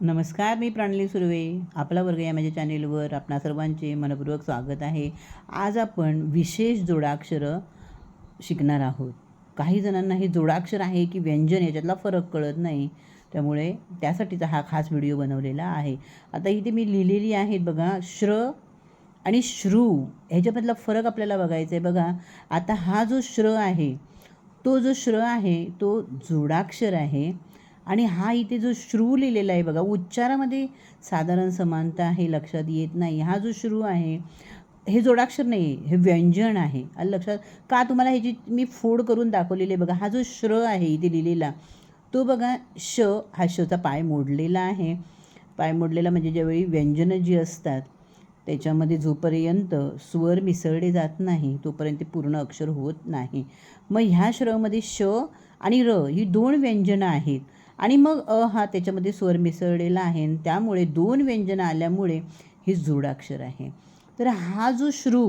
नमस्कार मी प्राणली सुर्वे. आपला वर्ग या माझ्या चॅनेलवर आपणा सर्वांचे मनपूर्वक स्वागत आहे. आज आपण विशेष जोडाक्षरं शिकणार आहोत. काही जणांना हे जोडाक्षर आहे की व्यंजन याच्यातला फरक कळत नाही. त्यामुळे त्यासाठीचा हा खास व्हिडिओ बनवलेला आहे. आता इथे मी लिहिलेली आहेत बघा श्र आणि श्रू ह्याच्यामधला फरक आपल्याला बघायचा आहे बघा आता हा जो श्र आहे तो जो श्र आहे तो जोडाक्षर आहे. आणि हा इथे जो श्रू लिहिलेला आहे बघा उच्चारामध्ये साधारण समानता हे लक्षात येत नाही. हा जो श्रू आहे हे जोडाक्षर नाही हे व्यंजन आहे. लक्षात का तुम्हाला ह्याची मी फोड करून दाखवलेली आहे बघा हा जो श्र आहे इथे लिहिलेला तो बघा श हा शचा पाय मोडलेला आहे. पाय मोडलेला म्हणजे ज्यावेळी व्यंजनं जी असतात त्याच्यामध्ये जोपर्यंत स्वर मिसळले जात नाही तोपर्यंत ते पूर्ण अक्षर होत नाही. मग ह्या श्रमध्ये श आणि र ही दोन व्यंजनं आहेत. आणि मग अ हा त्याच्यामध्ये स्वर मिसळलेला आहे आणि त्यामुळे दोन व्यंजनं आल्यामुळे हे जोडाक्षर आहे. तर हा जो श्रू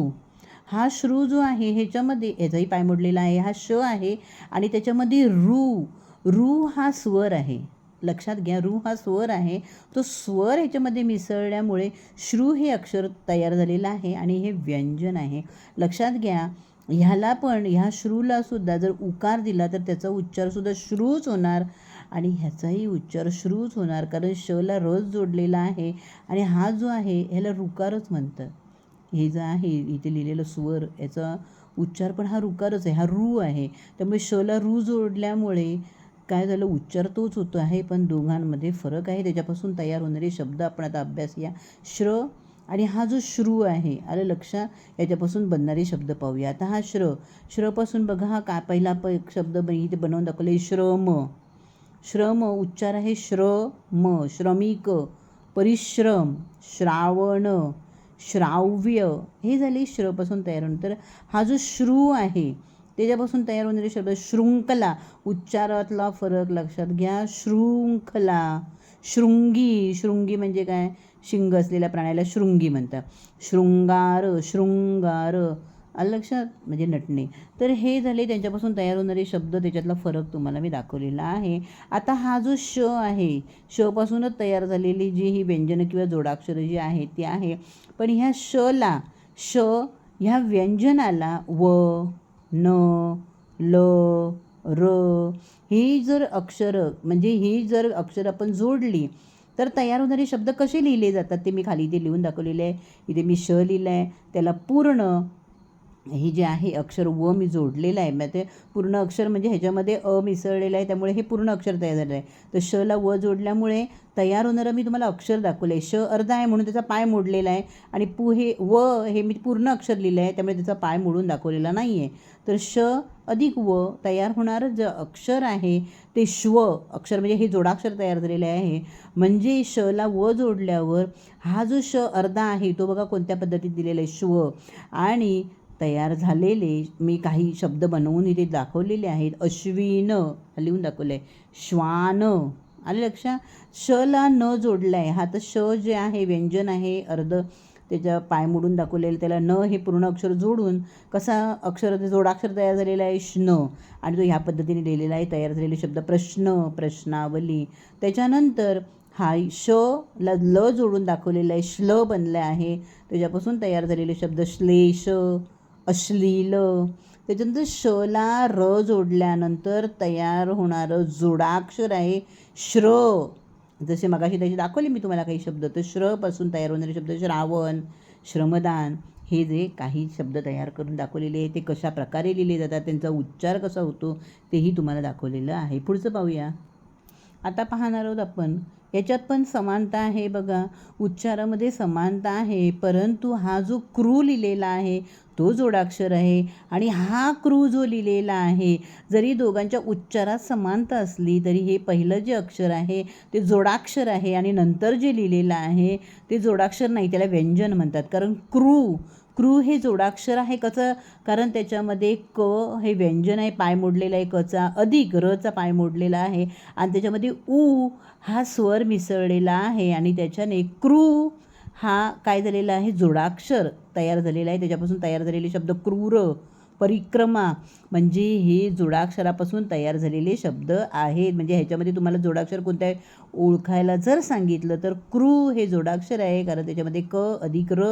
हा श्रू जो आहे ह्याच्यामध्ये ह्याचाही पाय मोडलेला आहे. हा श आहे आणि त्याच्यामध्ये रू रू हा स्वर आहे. लक्षात घ्या रू हा स्वर आहे. तो स्वर ह्याच्यामध्ये मिसळल्यामुळे श्रू हे अक्षर तयार झालेलं आहे आणि हे व्यंजन आहे. लक्षात घ्या ह्याला पण ह्या श्रूला सुद्धा जर उकार दिला तर त्याचा उच्चारसुद्धा श्रूच होणार आणि ह्याचाही उच्चार श्रूच होणार कारण शला रस जोडलेला आहे आणि हा जो आहे ह्याला रुकारच म्हणतात. हे जे आहे इथे लिहिलेलं स्वर याचा उच्चार पण हा रुकारच आहे हा रू आहे. त्यामुळे शला रू जोडल्यामुळे काय झालं उच्चार तोच होतो आहे पण दोघांमध्ये फरक आहे. त्याच्यापासून तयार होणारे शब्द आपण आता अभ्यास या. श्र आणि हा जो श्रू आहे आलं लक्षात? याच्यापासून बनणारे शब्द पाहूया. आता हा श्र श्रपासून बघा हा का पहिला प शब्द ब इथे बनवून दाखवले श्रम. श्रम उच्चार आहे श्रम श्रमिक परिश्रम श्रावण श्राव्य. हे झाले श्रपासून तयार होणं. तर हा जो श्रू आहे त्याच्यापासून तयार होणारे शब्द शृंखला. उच्चारातला फरक लक्षात घ्या. शृंखला. शृंगी. शृंगी म्हणजे काय? शिंग असलेल्या प्राण्याला शृंगी म्हणतात. शृंगार शृंगार. आलं लक्षात म्हणजे नटणे. तर हे झाले त्यांच्यापासून तयार होणारे शब्द त्याच्यातला फरक तुम्हाला मी दाखवलेला आहे. आता हा जो श आहे शपासूनच तयार झालेली जी ही व्यंजनं किंवा जोडाक्षरं जी आहेत ती आहे. पण ह्या शला श ह्या व्यंजनाला व न ल र ही जर अक्षरं म्हणजे ही जर अक्षरं आपण जोडली तर तयार होणारे शब्द कसे लिहिले जातात ते मी खाली इथे लिहून दाखवलेले आहे. इथे मी श लिहिलं आहे त्याला पूर्ण हे जे आहे अक्षर व मी जोडलेलं आहे मग ते पूर्ण अक्षर म्हणजे ह्याच्यामध्ये अ मिसळलेलं आहे त्यामुळे हे पूर्ण अक्षर तयार झालेलं आहे. तर श ला व जोडल्यामुळे तयार होणारं मी तुम्हाला अक्षर दाखवलं आहे श अर्धा आहे म्हणून त्याचा पाय मोडलेला आहे आणि पु हे व हे मी पूर्ण अक्षर लिहिलं आहे त्यामुळे त्याचा पाय मोडून दाखवलेला नाही आहे तर श अधिक व तयार होणारं जे अक्षर आहे ते श्व अक्षर म्हणजे हे जोडाक्षर तयार झालेले आहे. म्हणजे श ला व जोडल्यावर हा जो श अर्धा आहे तो बघा कोणत्या पद्धतीत दिलेला आहे. श्व आणि तयार झालेले मी काही शब्द बनवून इथे दाखवलेले आहेत. अश्विन लिहून दाखवलं आहे श्वान आले लक्षात? शला न जोडला आहे हा तर श जे आहे व्यंजन आहे अर्ध त्याच्या पाय मोडून दाखवलेलं त्याला न हे पूर्ण अक्षर जोडून कसा अक्षर जोडाक्षर तयार झालेला आहे? श्न. आणि तो ह्या पद्धतीने लिहिलेला आहे तयार झालेले शब्द प्रश्न प्रश्नावली. त्याच्यानंतर हा श ला ल जोडून दाखवलेला आहे श्ल बनलं आहे. त्याच्यापासून तयार झालेले शब्द श्लेष. अश्लील. त्याच्यानंतर शला र जोडल्यानंतर तयार होणारं जोडाक्षर आहे श्र. जसे मगाशी त्याची दाखवले मी तुम्हाला काही शब्द. तर श्रपासून तयार होणारे शब्द श्रावण श्रमदान. हे जे काही शब्द तयार करून दाखवलेले आहे ते कशा प्रकारे लिहिले जातात त्यांचा उच्चार कसा होतो तेही तुम्हाला दाखवलेलं आहे. पुढचं पाहूया. आता पाहणार आहोत आपण. याच्यात पण समानता आहे बघा. उच्चारामध्ये समानता आहे परंतु हा जो क्रू लिहिलेला आहे तो जोडाक्षर आहे आणि हा क्रू जो लिहिलेला आहे जरी दोघांच्या उच्चारात समानता असली तरी हे पहिलं जे अक्षर आहे ते जोडाक्षर आहे आणि नंतर जे लिहिलेलं आहे ते जोडाक्षर नाही त्याला व्यंजन म्हणतात. कारण क्रू क्रू हे जोडाक्षर आहे कसं? कारण त्याच्यामध्ये क हे व्यंजन आहे पाय मोडलेला आहे कचा अधिक रचा पाय मोडलेला आहे. आणि त्याच्यामध्ये ऊ हा स्वर मिसळलेला आहे आणि त्याच्याने क्रू हा काय झालेला आहे? जोडाक्षर तयार झालेला आहे. त्याच्यापासून तयार झालेले शब्द क्रूर परिक्रमा म्हणजे हे जोडाक्षरापासून तयार झालेले शब्द आहेत. म्हणजे ह्याच्यामध्ये तुम्हाला जोडाक्षर कोणत्या आहे ओळखायला जर सांगितलं तर क्रू हे जोडाक्षर आहे. कारण त्याच्यामध्ये क अधिक र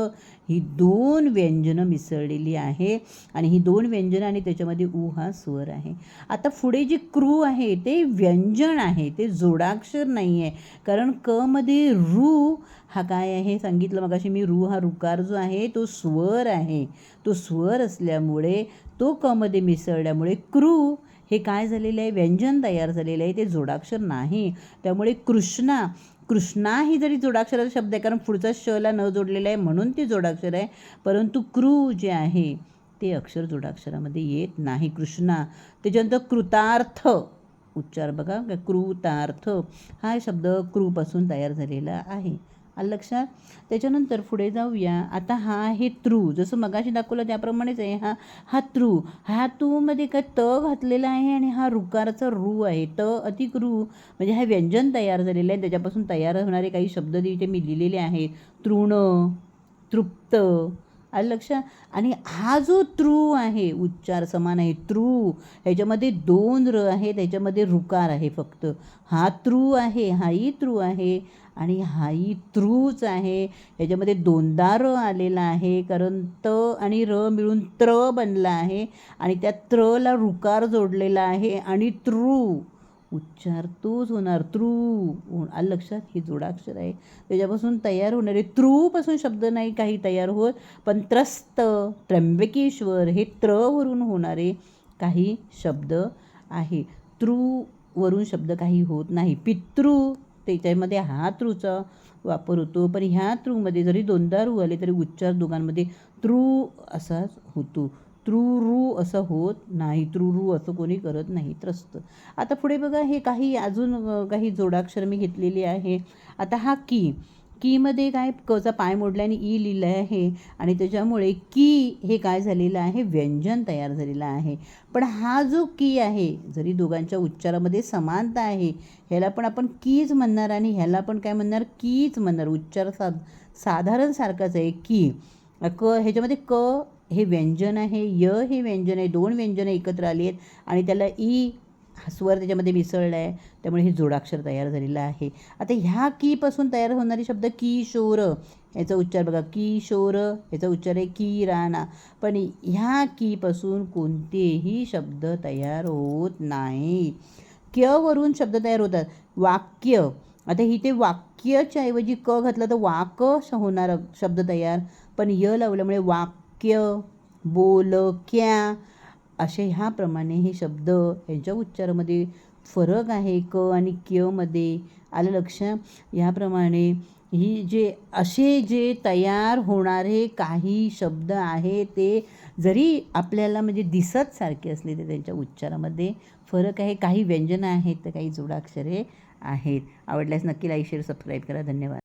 ही दोन व्यंजनं मिसळलेली आहे. आणि ही दोन व्यंजनं आणि त्याच्यामध्ये उ हा स्वर आहे. आता पुढे जे क्रू आहे ते व्यंजन आहे. ते जोडाक्षर नाही आहे कारण क मध्ये रू हा काय आहे? सांगितलं मगाशी मी. रू हा रुकार जो आहे तो स्वर आहे. तो स्वर असल्यामुळे तो क मध्ये मिसळल्यामुळे क्रू हे काय झालेलं आहे? व्यंजन तयार झालेलं आहे. ते जोडाक्षर नाही. त्यामुळे कृष्णा कृष्णा ही जरी जोडाक्षराचा शब्द आहे कारण पुढचा शला न जोडलेला आहे म्हणून ते जोडाक्षर आहे. परंतु क्रू जे आहे ते अक्षर जोडाक्षरामध्ये येत नाही. कृष्णा त्याच्यानंतर कृतार्थ. उच्चार बघा. कृतार्थ. हा शब्द क्रूपासून तयार झालेला आहे. आलं लक्षात? त्याच्यानंतर पुढे जाऊया. आता हा आहे त्रू जसं मगाशी दाखवलं त्याप्रमाणेच आहे. हा हा त्रू हा तूमध्ये काय त घातलेला आहे आणि हा रुकाराचा रू आहे. त अधिक रू म्हणजे हा व्यंजन तयार झालेलं आहे. त्याच्यापासून तयार होणारे काही शब्द इथे मी लिहिलेले आहेत. तृण तृप्त आलं लक्षात आणि हा जो तृ आहे उच्चार समान आहे त्रू ह्याच्यामध्ये दोन र आहे त्याच्यामध्ये रुकार आहे फक्त. हा त्रू आहे हाही तृ आहे आणि हाही त्रूच आहे. ह्याच्यामध्ये दोनदा र आलेला आहे कारण त आणि र मिळून त्र बनला आहे. आणि त्या त्रला रुकार जोडलेला आहे आणि त्रू उच्चार तोच होणार तृ. आलं लक्षात? ही जोडाक्षर आहे. त्याच्यापासून तयार होणारे त्रूपासून शब्द नाही काही तयार होत पण त्रस्त त्र्यंबकेश्वर हे त्रवरून होणारे काही शब्द आहे. त्रूवरून शब्द काही होत नाही. पितृ त्याच्यामध्ये हा त्रूचा वापर होतो पण ह्या त्रूमध्ये जरी दोनदा रू आले तरी उच्चार दोघांमध्ये त्रू असाच होतो. त्रुरू असं होत नाही. त्रुरू असं कोणी करत नाही. त्रस्त. आता पुढे बघा हे काही अजून काही जोडाक्षर मी घेतलेली आहे. आता हा की. कीमध्ये काय कचा पाय मोडल्याने ई लिहिलं आहे. आणि त्याच्यामुळे की हे काय झालेलं आहे? व्यंजन तयार झालेलं आहे. पण हा जो की आहे जरी दोघांच्या उच्चारामध्ये समानता आहे ह्याला पण आपण कीच म्हणणार आणि ह्याला पण काय म्हणणार? कीच म्हणणार. उच्चार सा साधारण सारखाच आहे. की. क ह्याच्यामध्ये क हे व्यंजन आहे य हे व्यंजन आहे दोन व्यंजनं एकत्र आली आहेत आणि त्याला ई स्वर त्याच्यामध्ये मिसळला आहे त्यामुळे हे जोडाक्षर तयार झालेलं आहे. आता ह्या कीपासून तयार होणारे शब्द किशोर याचा उच्चार बघा किशोर याचा उच्चार आहे की राणा. पण ह्या कीपासून कोणतेही शब्द तयार होत नाही. क्यवरून शब्द तयार होतात. वाक्य आता ही ते वाक्यच्या ऐवजी क घातलं तर वाक होणार शब्द तयार पण य लावल्यामुळे वाक्य बोल क्या असे ह्याप्रमाणे हे शब्द यांच्या उच्चारामध्ये फरक आहे क आणि क्यमध्ये आलं लक्ष. ह्याप्रमाणे ही जे असे जे तयार होणारे काही शब्द आहे ते जरी आपल्याला म्हणजे दिसत सारखे असले ते त्यांच्या उच्चारामध्ये फरक आहे. काही व्यंजनं आहेत तर काही जोडाक्षरे आहेत. आवडल्यास नक्की लाईक शेअर सबस्क्राईब करा. धन्यवाद.